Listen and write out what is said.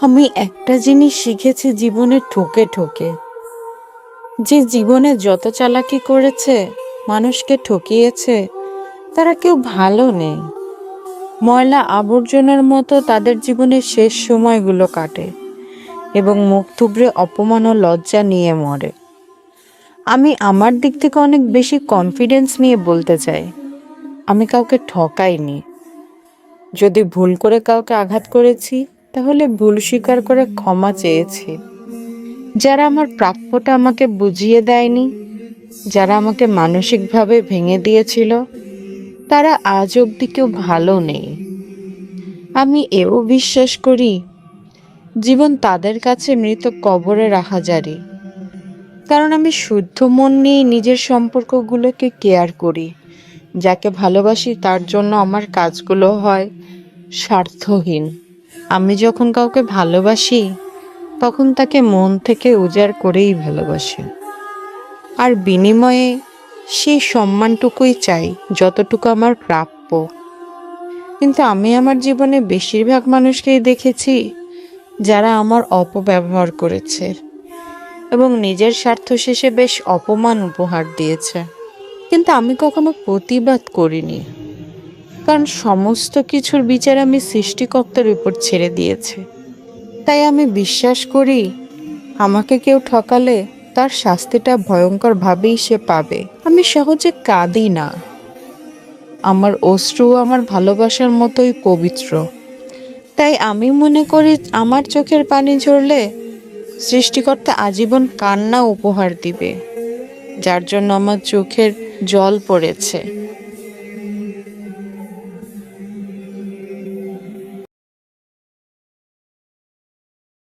আমি একটা জিনিস শিখেছি জীবনে ঠকে ঠকে। যে জীবনে যত চালাকি করেছে, মানুষকে ঠকিয়েছে, তারা কেউ ভালো নেই। ময়লা আবর্জনার মতো তাদের জীবনের শেষ সময়গুলো কাটে এবং মুখ থুবড়ে অপমান ও লজ্জা নিয়ে মরে। আমি আমার দিক থেকে অনেক বেশি কনফিডেন্স নিয়ে বলতে চাই, আমি কাউকে ঠকাইনি। যদি ভুল করে কাউকে আঘাত করেছি তাহলে ভুল স্বীকার করে ক্ষমা চেয়েছি। যারা আমার প্রাপ্যটা আমাকে বুঝিয়ে দেয়নি, যারা আমাকে মানসিকভাবে ভেঙে দিয়েছিল, তারা আজ অবধি কেউ ভালো নেই। আমি এও বিশ্বাস করি, জীবন তাদের কাছে মৃত কবরে রাখা জারি। কারণ আমি শুদ্ধ মন নিয়ে নিজের সম্পর্কগুলোকে কেয়ার করি, যাকে ভালোবাসি তার জন্য আমার কাজগুলো হয় স্বার্থহীন। আমি যখন কাউকে ভালোবাসি, তখন তাকে মন থেকে উজাড় করেই ভালোবাসি। আর বিনিময়ে সেই সম্মানটুকুই চাই, যতটুকু আমার প্রাপ্য। কিন্তু আমি আমার জীবনে বেশিরভাগ মানুষকেই দেখেছি, যারা আমার অপব্যবহার করেছে এবং নিজের স্বার্থ শেষে বেশ অপমান উপহার দিয়েছে। কিন্তু আমি কখনো প্রতিবাদ করিনি। কারণ সমস্ত কিছুর বিচার আমি সৃষ্টিকর্তার উপর ছেড়ে দিয়েছি। তাই আমি বিশ্বাস করি, আমাকে কেউ ঠকালে তার শাস্তিটা ভয়ঙ্করভাবেই সে পাবে। আমি সহজে কাঁদি না। আমার অশ্রু আমার ভালোবাসার মতোই পবিত্র। তাই আমি মনে করি আমার চোখের পানি ঝরলে সৃষ্টিকর্তা আজীবন কান্না উপহার দিবে, যার জন্য আমার চোখের জল পড়েছে।